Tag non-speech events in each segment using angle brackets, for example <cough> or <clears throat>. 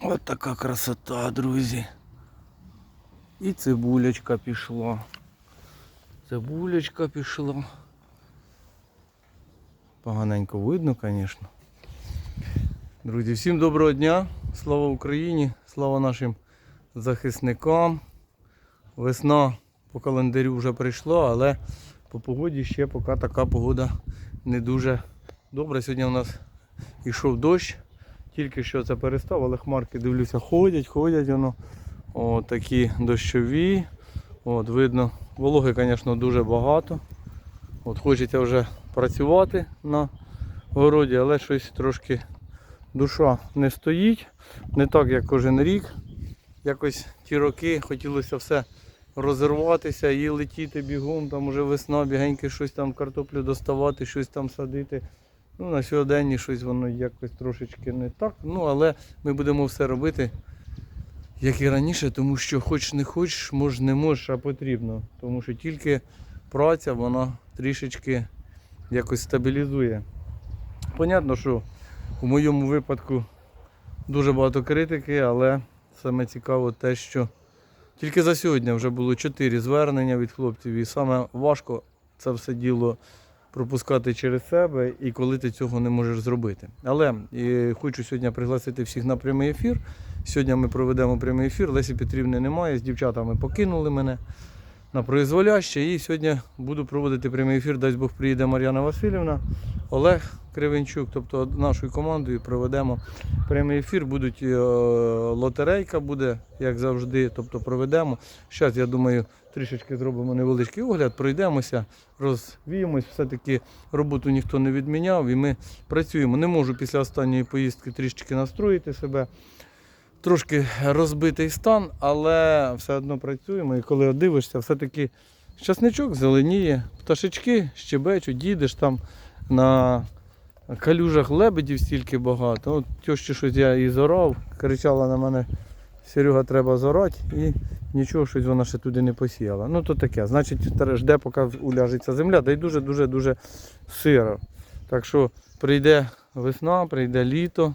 От така красота, друзі. І цибулечка пішла. Цибулечка пішла. Поганенько видно, звісно. Друзі, всім доброго дня. Слава Україні, слава нашим захисникам. Весна по календарю вже прийшла, але по погоді ще поки така погода не дуже добра. Сьогодні у нас йшов дощ. Тільки що це перестав, але хмарки дивлюся, ходять, ходять воно. О, такі дощові. От, видно, вологи, звісно, дуже багато. От, хочеться вже працювати на городі, але щось трошки душа не стоїть. Не так, як кожен рік. Якось ті роки хотілося все розірватися і летіти бігом, там уже весна, бігеньки щось там картоплю доставати, щось там садити. Ну, на сьогоденні щось воно якось трошечки не так. Ну, але ми будемо все робити, як і раніше, тому що хоч не хочеш, може не можеш, а потрібно. Тому що тільки праця, вона трішечки якось стабілізує. Понятно, що у моєму випадку дуже багато критики, але саме цікаво те, що тільки за сьогодні вже було 4 звернення від хлопців, і саме важко це все діло пропускати через себе і коли ти цього не можеш зробити. Але е, хочу сьогодні пригласити всіх на прямий ефір. Сьогодні ми проведемо прямий ефір. Лесі Петрівни немає, з дівчатами покинули мене на произволяще. І сьогодні буду проводити прямий ефір. Дасть Бог приїде Мар'яна Васильівна, Олег Кривенчук, тобто нашою командою проведемо прямий ефір. Будуть е, лотерейка буде, як завжди. Тобто проведемо. Зараз, я думаю, трішечки зробимо невеличкий огляд, пройдемося, розвіємось. Все-таки роботу ніхто не відміняв і ми працюємо. Не можу після останньої поїздки трішечки настроїти себе. Трошки розбитий стан, але все одно працюємо. І коли дивишся, все-таки часничок зеленіє, пташечки щебечуть, їдеш там на калюжах лебедів стільки багато. От тьощі щось я і зорав, кричала на мене, Серега, треба зорати, і нічого щось вона ще туди не посіяла. Ну то таке, значить жде, поки уляжеться земля, та й дуже-дуже дуже сиро. Так що прийде весна, прийде літо.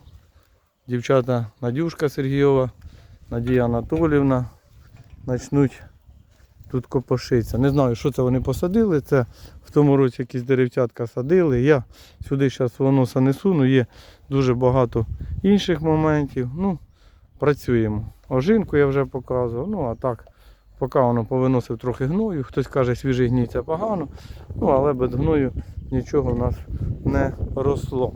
Дівчата Надюшка Сергійова, Надія Анатолівна почнуть тут копошитися. Не знаю, що це вони посадили. Це в тому році якісь деревцятка садили. Я сюди зараз воноса не суну, є дуже багато інших моментів. Ну, працюємо. Ожинку я вже показував. Ну а так, поки воно повиносив трохи гною. Хтось каже, свіжий гній це погано. Ну, але без гною нічого в нас не росло.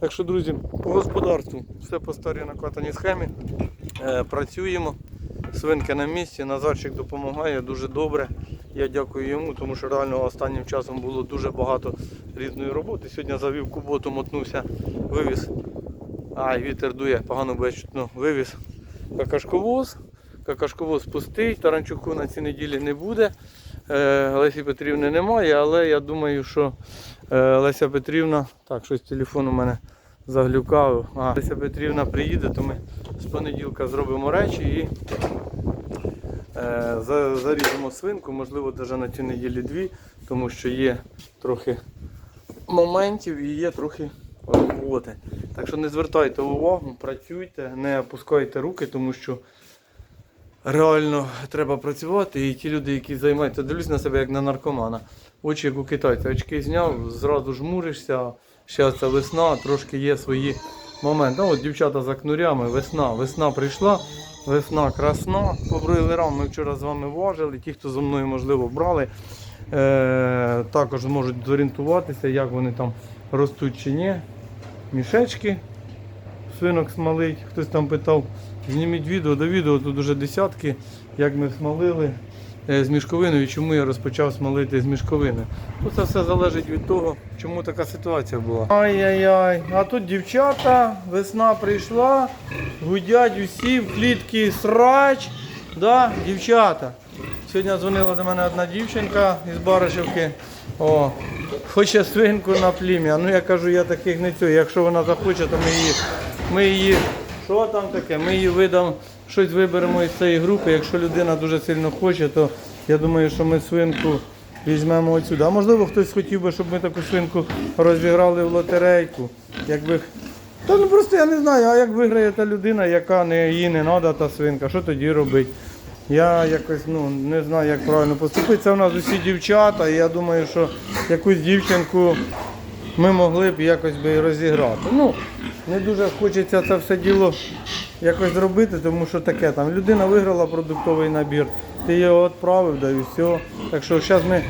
Так що, друзі, по господарству все по старій накатаній схемі. Е, працюємо. Свинки на місці, Назарчик допомагає дуже добре. Я дякую йому, тому що реально останнім часом було дуже багато різної роботи. Сьогодні завів куботу, мотнувся, вивіз. Ай, вітер дує, погано буде чутно. Вивіз какашковоз. Какашковоз пустий, Таранчуку на цій неділі не буде. Е, Лесі Петрівни немає, але я думаю, що е, Леся Петрівна, так, щось телефон у мене заглюкав. А, Леся Петрівна приїде, то ми з понеділка зробимо речі і е, заріжемо свинку, можливо, навіть на цю неділі дві, тому що є трохи моментів і є трохи роботи. Так що не звертайте увагу, працюйте, не опускайте руки, тому що реально треба працювати. І ті люди, які займаються, дивлюсь на себе як на наркомана. Очі як у китайця, очки зняв, зразу жмуришся. Ще це весна, трошки є свої моменти. Ну, от дівчата за кнурями, весна. Весна прийшла, весна красна. По бройлерам ми вчора з вами важили. Ті, хто зо мною, можливо, брали, е- також можуть зорієнтуватися, як вони там ростуть чи ні. Мішечки свинок смалить. Хтось там питав, зніміть відео до відео, тут уже десятки, як ми смалили з мішковиною, чому я розпочав смалити з мішковини. Ну, це все залежить від того, чому така ситуація була. Ай-яй-яй, а тут дівчата, весна прийшла, гудять усі, в клітки срач. Да, дівчата. Сьогодні дзвонила до мене одна дівчинка із Баришівки. О, хоче свинку на плім'я. Ну я кажу, я таких не цю. Якщо вона захоче, то ми її, ми її, що там таке? Ми її видам, щось виберемо із цієї групи. Якщо людина дуже сильно хоче, то я думаю, що ми свинку візьмемо отсюди. А можливо, хтось хотів би, щоб ми таку свинку розіграли в лотерейку. Якби Та ну просто я не знаю, а як виграє та людина, яка не їй не треба та свинка, що тоді робити? Я якось ну, не знаю, як правильно поступити. Це в нас усі дівчата, і я думаю, що якусь дівчинку ми могли б якось би розіграти. Ну, не дуже хочеться це все діло якось зробити, тому що таке там людина виграла продуктовий набір, ти його відправив, да і все. Так що зараз ми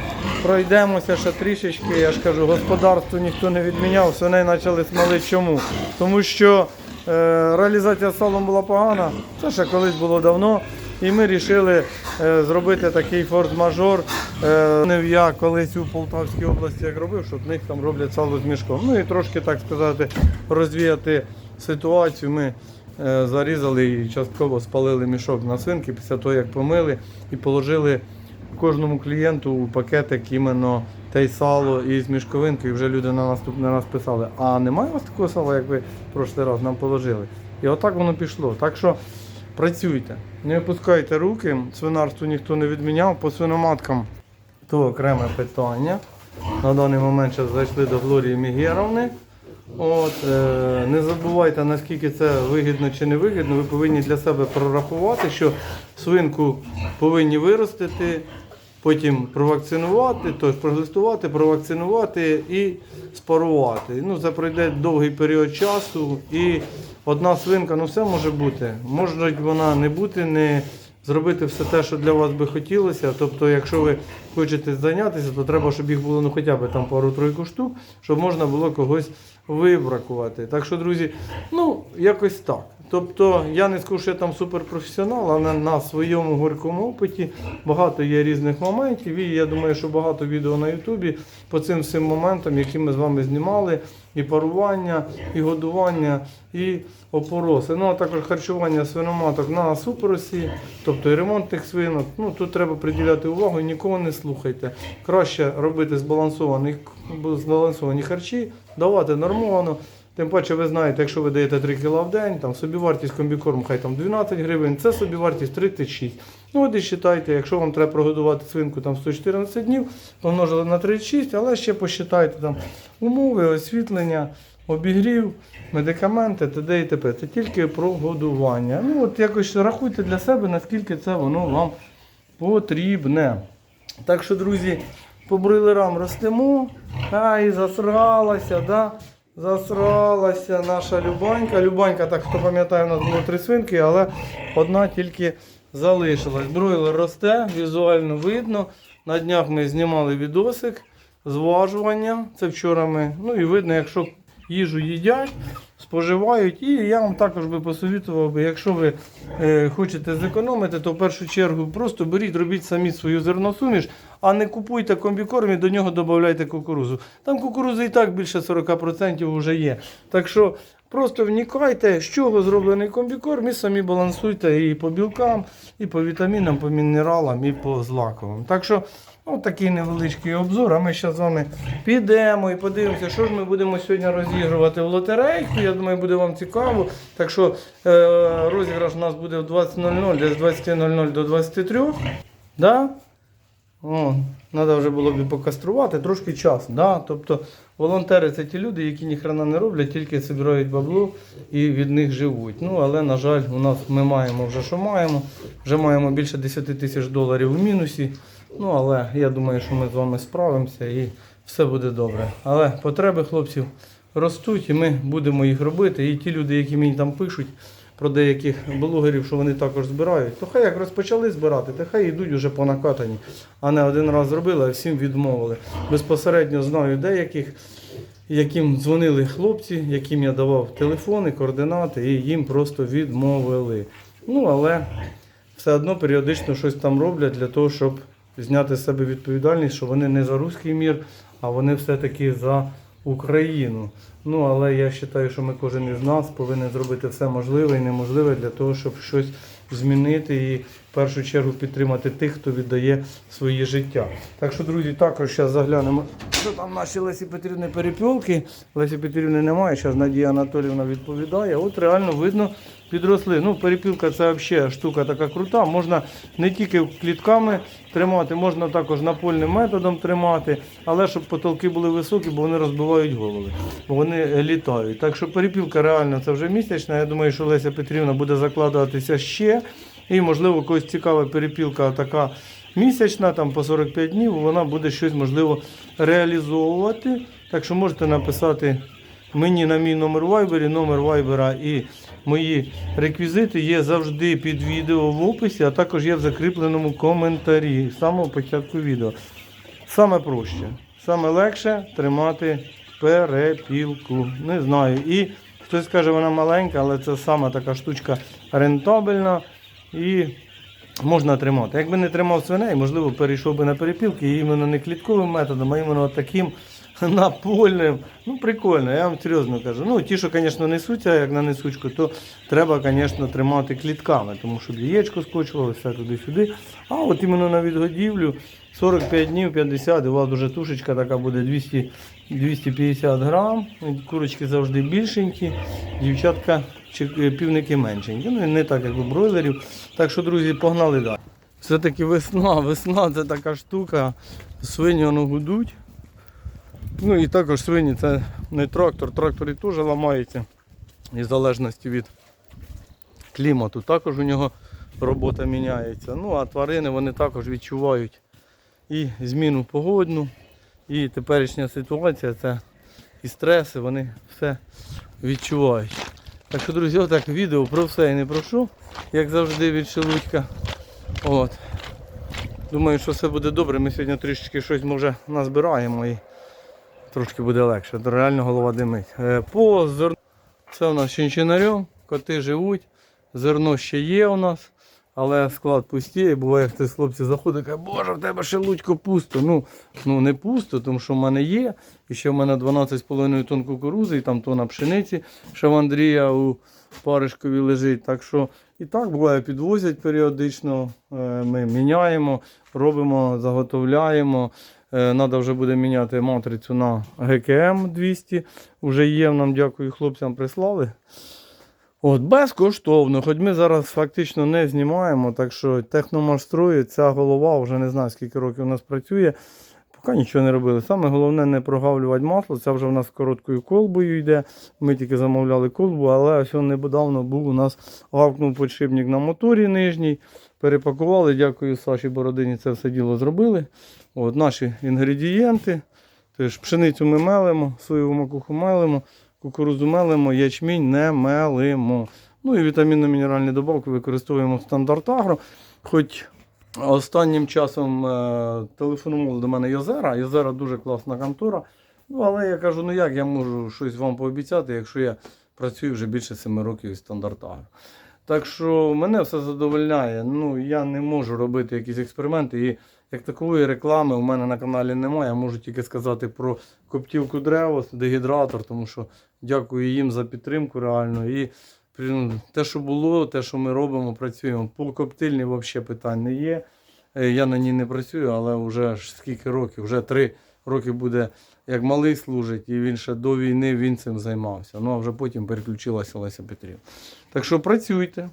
пройдемося ще трішечки. Я ж кажу, господарство ніхто не відміняв, свиней почали смалити. Чому? Тому що е, реалізація салом була погана, це ще колись було давно. І ми вирішили е, зробити такий форс-мажор. Е, я колись у Полтавській області як робив, що в них там роблять сало з мішком. Ну і трошки, так сказати, розвіяти ситуацію. Ми е, зарізали і частково спалили мішок на свинки після того, як помили і положили кожному клієнту у пакетик іменно те сало із мішковинки. І вже люди на наступний раз писали, а немає у вас такого сала, як ви в прошлий раз нам положили. І отак воно пішло. Так що працюйте, не опускайте руки, свинарство ніхто не відміняв, по свиноматкам то окреме питання. На даний момент зараз зайшли до Глорії Мігєровни. От, е, не забувайте, наскільки це вигідно чи не вигідно, ви повинні для себе прорахувати, що свинку повинні виростити, потім провакцинувати, тобто проглистувати, провакцинувати і спарувати. Ну, це пройде довгий період часу і одна свинка, ну все може бути. Може вона не бути, не зробити все те, що для вас би хотілося. Тобто, якщо ви хочете зайнятися, то треба, щоб їх було ну, хоча б там пару-тройку штук, щоб можна було когось вибракувати. Так що, друзі, ну, якось так. Тобто я не скажу, що я там суперпрофесіонал, але на своєму горькому опиті багато є різних моментів. І я думаю, що багато відео на Ютубі по цим всім моментам, які ми з вами знімали, і парування, і годування, і опороси. Ну а також харчування свиноматок на суперосі, тобто і ремонтних свинок. Ну тут треба приділяти увагу і нікого не слухайте. Краще робити збалансовані, збалансовані харчі, давати нормовано. Тим паче, ви знаєте, якщо ви даєте 3 кг в день, там собівартість комбікорму хай там 12 гривень, це собівартість 36. Ну от і вважайте, якщо вам треба прогодувати свинку там 114 днів, помножили на 36, але ще посчитайте там умови, освітлення, обігрів, медикаменти, т.д. і т.п. Це тільки про годування. Ну от якось рахуйте для себе, наскільки це воно вам потрібне. Так що, друзі, по бройлерам ростемо, а і засралася, да? Засралася наша Любанька. Любанька, так хто пам'ятає, у нас було три свинки, але одна тільки залишилась. Бройлер росте, візуально видно. На днях ми знімали відосик, зважування. Це вчора ми. Ну і видно, якщо їжу їдять, споживають. І я вам також би посовітував, якщо ви е, хочете зекономити, то в першу чергу просто беріть, робіть самі свою зерносуміш, а не купуйте комбікорм і до нього додавайте кукурузу. Там кукурузи і так більше 40% вже є. Так що просто вникайте, з чого зроблений комбікорм, і самі балансуйте і по білкам, і по вітамінам, по мінералам, і по злаковим. Так що Ось такий невеличкий обзор. А ми зараз з вами підемо і подивимося, що ж ми будемо сьогодні розігрувати в лотерейку. Я думаю, буде вам цікаво. Так що е, розіграш у нас буде в 20.00, десь з 20.00 до 23. Да? О, Треба вже було б покаструвати, трошки часу. Да? Тобто волонтери це ті люди, які ніхрена не роблять, тільки збирають бабло і від них живуть. Ну, але, на жаль, у нас ми маємо вже що маємо. Вже маємо більше 10 тисяч доларів в мінусі. Ну, але я думаю, що ми з вами справимося і все буде добре. Але потреби хлопців ростуть, і ми будемо їх робити. І ті люди, які мені там пишуть про деяких блогерів, що вони також збирають, то хай як розпочали збирати, то хай йдуть уже по накатані, а не один раз зробили, а всім відмовили. Безпосередньо знаю деяких, яким дзвонили хлопці, яким я давав телефони, координати, і їм просто відмовили. Ну, але все одно періодично щось там роблять для того, щоб зняти з себе відповідальність, що вони не за руський мір, а вони все-таки за Україну. Ну, але я вважаю, що ми кожен із нас повинен зробити все можливе і неможливе для того, щоб щось змінити і в першу чергу підтримати тих, хто віддає своє життя. Так що, друзі, також зараз заглянемо, що там наші Лесі Петрівни перепілки. Лесі Петрівни немає, зараз Надія Анатоліївна відповідає. От реально видно, підросли. Ну, перепілка це взагалі штука така крута. Можна не тільки клітками тримати, можна також напольним методом тримати, але щоб потолки були високі, бо вони розбивають голови. Бо вони літають. Так що перепілка реально це вже місячна. Я думаю, що Леся Петрівна буде закладуватися ще. І, можливо, когось цікава перепілка така місячна, там по 45 днів, вона буде щось можливо реалізовувати. Так що можете написати мені на мій номер вайбері, номер вайбера і мої реквізити є завжди під відео в описі, а також є в закріпленому коментарі з самого початку відео. Саме проще, саме легше тримати перепілку. Не знаю. І хтось каже, вона маленька, але це саме така штучка рентабельна і можна тримати. Якби не тримав свиней, можливо, перейшов би на перепілки іменно не клітковим методом, а іменно таким <laughs> напольним. Ну, прикольно, я вам серйозно кажу. Ну, ті, що, звісно, несуться, як на несучку, то треба, звісно, тримати клітками, тому що яєчко скочувало, все туди-сюди. А от іменно на відгодівлю 45 днів, 50, і у вас вже тушечка така буде 200, 250 грам. Курочки завжди більшенькі, дівчатка чи е, півники меншенькі. Ну, не так, як у бройлерів. Так що, друзі, погнали далі. Все-таки весна, весна це така штука. Свині воно гудуть. Ну і також свині це не трактор, трактори теж ламаються. І в залежності від клімату також у нього робота міняється. Ну а тварини вони також відчувають і зміну погодну, і теперішня ситуація, це і стреси, вони все відчувають. Так що, друзі, отак відео про все і не про що, як завжди від Шелудька. От. Думаю, що все буде добре. Ми сьогодні трішечки щось може назбираємо і трошки буде легше. Реально голова димить. Е, По зерну це у нас чинчинарем, коти живуть, зерно ще є у нас, але склад пустіє. Буває, хтось хлопці заходить, каже, боже, в тебе ще лудько пусто. Ну, ну не пусто, тому що в мене є. І ще в мене 12,5 тонн кукурузи, і там тонна пшениці, ще в Андрія у паришкові лежить. Так що і так буває, підвозять періодично. Е, Ми міняємо, робимо, заготовляємо. Треба вже буде міняти матрицю на ГКМ 200. Вже є, нам дякую хлопцям прислали. От, безкоштовно, хоч ми зараз фактично не знімаємо, так що техномашстрою, ця голова вже не знаю скільки років у нас працює. Поки нічого не робили. Саме головне не прогавлювати масло. Це вже в нас короткою колбою йде. Ми тільки замовляли колбу, але ось недавно був у нас гавкнув подшипник на моторі нижній. Перепакували. Дякую Саші Бородині, це все діло зробили. От Наші інгредієнти. Тож пшеницю ми мелимо, соєву макуху мелимо, кукурудзу мелимо, ячмінь не мелимо. Ну і вітамінно-мінеральні добавки використовуємо в стандарт агро. Хоч останнім часом е, телефонували до мене Йозера. Йозера дуже класна контора. Ну, але я кажу, ну як я можу щось вам пообіцяти, якщо я працюю вже більше 7 років із стандарт. Так що мене все задовольняє. Ну, я не можу робити якісь експерименти. І як такової реклами у мене на каналі немає. Я можу тільки сказати про коптівку Древос, дегідратор, тому що дякую їм за підтримку реально. І те, що було, те, що ми робимо, працюємо. По коптильні взагалі питань не є. Е, Я на ній не працюю, але вже скільки років, вже три роки буде, як малий служить, і він ще до війни він цим займався. Ну а вже потім переключилася Леся Петрівна. Так що працюйте.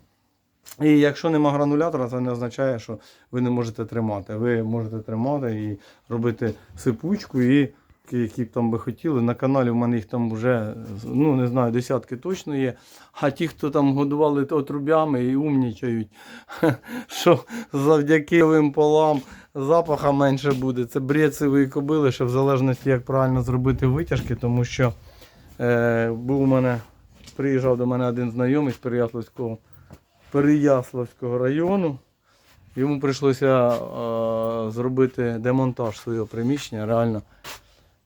І якщо нема гранулятора, це не означає, що ви не можете тримати. Ви можете тримати і робити сипучку, і які б там би хотіли. На каналі в мене їх там вже, ну не знаю, десятки точно є. А ті, хто там годували отрубями і умнічають, <laughs> що завдяки овим полам запаха менше буде. Це бред кобили, що в залежності, як правильно зробити витяжки, тому що е, був у мене, приїжджав до мене один знайомий з Переяславського. Переяславського району. Йому прийшлося е, зробити демонтаж свого приміщення. Реально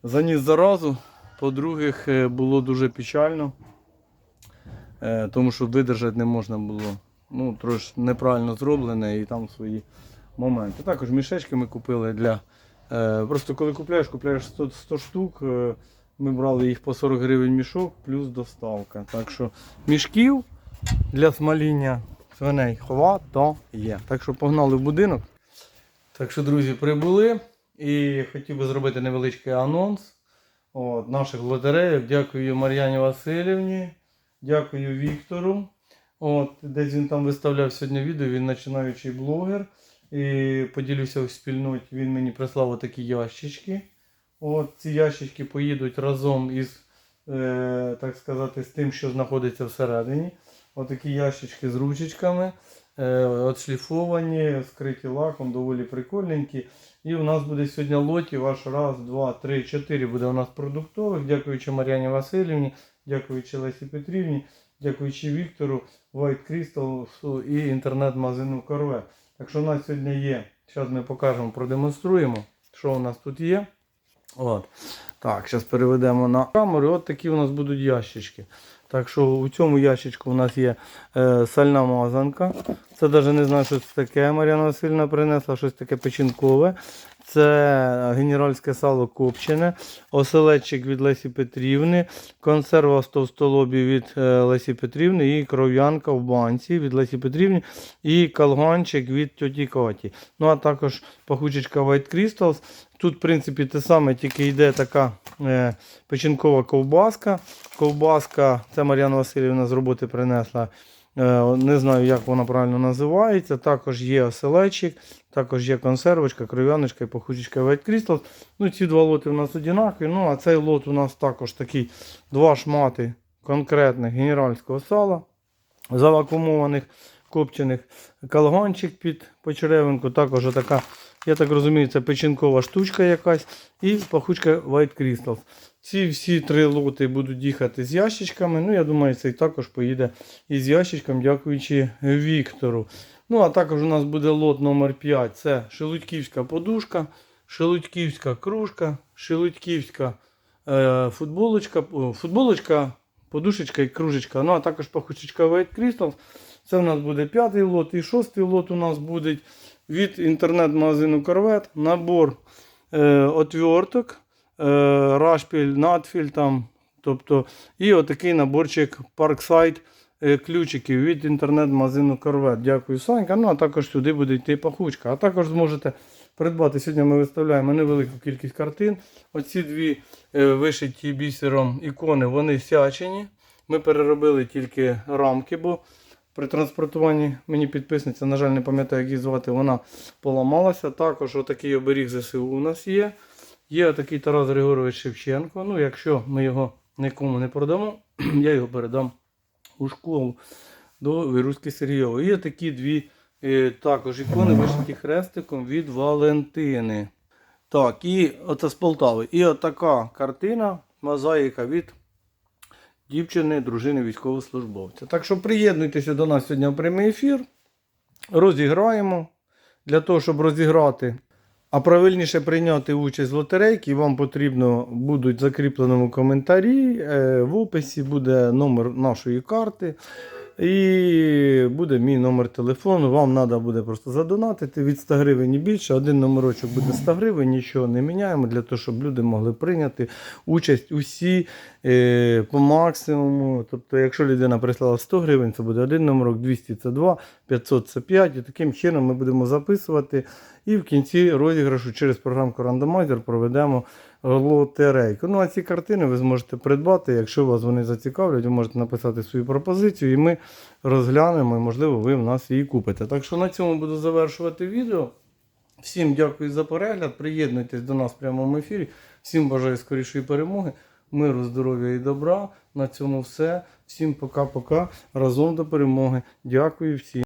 заніс заразу. По-друге, е, було дуже печально, е, тому що видержати не можна було. Ну, трошки неправильно зроблене і там свої моменти. Також мішечки ми купили для. Е, просто коли купляєш, купляєш 100, 100 штук. Ми брали їх по 40 гривень мішок, плюс доставка. Так що мішків для смоління свиней хватає. Так що погнали в будинок. Так що, друзі, прибули. І хотів би зробити невеличкий анонс от, наших лотереїв. Дякую Мар'яні Васильівні, дякую Віктору. От, десь він там виставляв сьогодні відео, він починаючий блогер. І поділюся в спільноті. Він мені прислав отакі ящички. От, ці ящички поїдуть разом із е, так сказати, з тим, що знаходиться всередині. Отакі ящички з ручечками, отшліфовані, скриті лаком, доволі прикольненькі. І у нас буде сьогодні лотів аж раз, два, три, чотири буде у нас продуктових. Дякуючи Мар'яні Васильівні, дякуючи Лесі Петрівні, дякуючи Віктору, White Crystal і інтернет-магазину Корве. Так що у нас сьогодні є. Зараз ми покажемо, продемонструємо, що у нас тут є. От. Так, зараз переведемо на камеру. От такі у нас будуть ящички. Так що у цьому ящичку у нас є е, сальна мазанка. Це навіть не знаю, що це таке. Мар'яна Васильівна принесла щось таке печінкове. Це генеральське сало копчене, оселедчик від Лесі Петрівни, консерва з товстолобі від е, Лесі Петрівни і кров'янка в банці від Лесі Петрівни і калганчик від тьоті Каті. Ну а також пахучечка White Crystals. Тут, в принципі, те саме, тільки йде така е, печінкова ковбаска. Ковбаска, це Мар'яна Васильівна з роботи принесла. Е, не знаю, як вона правильно називається. Також є оселечик, також є консервочка, кров'яночка і пахучечка White Crystals. Ну, ці два лоти у нас однакові. Ну, а цей лот у нас також такий два шмати конкретних генеральського сала, завакумованих, копчених калганчик під почеревинку. Також така, я так розумію, це печінкова штучка якась і пахучка White Crystals. Ці всі три лоти будуть їхати з ящичками. Ну, я думаю, цей також поїде із ящичком, дякуючи Віктору. Ну, а також у нас буде лот номер 5 Це шелудьківська подушка, шелудьківська кружка, шелудьківська е, футболочка, футболочка, подушечка і кружечка. Ну, а також пахучечка White Crystals. Це у нас буде п'ятий лот і шостий лот у нас буде від інтернет-магазину Корвет. Набор е, отверток рашпіль, надфіль там. Тобто, і отакий наборчик Parkside е, ключиків від інтернет-магазину Корвет. Дякую, Санька. Ну, а також сюди буде йти пахучка. А також зможете придбати. Сьогодні ми виставляємо невелику кількість картин. Оці дві е, вишиті бісером ікони, вони сячені. Ми переробили тільки рамки, бо при транспортуванні мені підписниця, на жаль, не пам'ятаю, як її звати, вона поламалася. Також отакий оберіг ЗСУ у нас є. Є такий Тарас Григорович Шевченко. Ну, якщо ми його нікому не продамо, <clears throat> я його передам у школу до Віруськи Сергійової. Є такі дві е, також ікони вишиті хрестиком від Валентини. Так, і оце з Полтави. І отака картина, мозаїка від дівчини, дружини військовослужбовця. Так що приєднуйтеся до нас сьогодні в прямий ефір. Розіграємо. Для того, щоб розіграти, а правильніше прийняти участь в лотерейці, вам потрібно будуть закріпленому коментарі. е, В описі буде номер нашої карти. І буде мій номер телефону. Вам треба буде просто задонатити від 100 гривень і більше. Один номерочок буде 100 гривень, нічого не міняємо для того, щоб люди могли прийняти участь усі е, по максимуму. Тобто, якщо людина прислала 100 гривень, це буде один номерок, 200 це 2, 500 це 5. І таким чином ми будемо записувати. І в кінці розіграшу через програмку Randomizer проведемо лотерейку. Ну а ці картини ви зможете придбати. Якщо вас вони зацікавлять, ви можете написати свою пропозицію, і ми розглянемо, і можливо ви в нас її купите. Так що на цьому буду завершувати відео. Всім дякую за перегляд. Приєднуйтесь до нас в прямому ефірі. Всім бажаю скорішої перемоги, миру, здоров'я і добра. На цьому все. Всім пока-пока. Разом до перемоги. Дякую всім.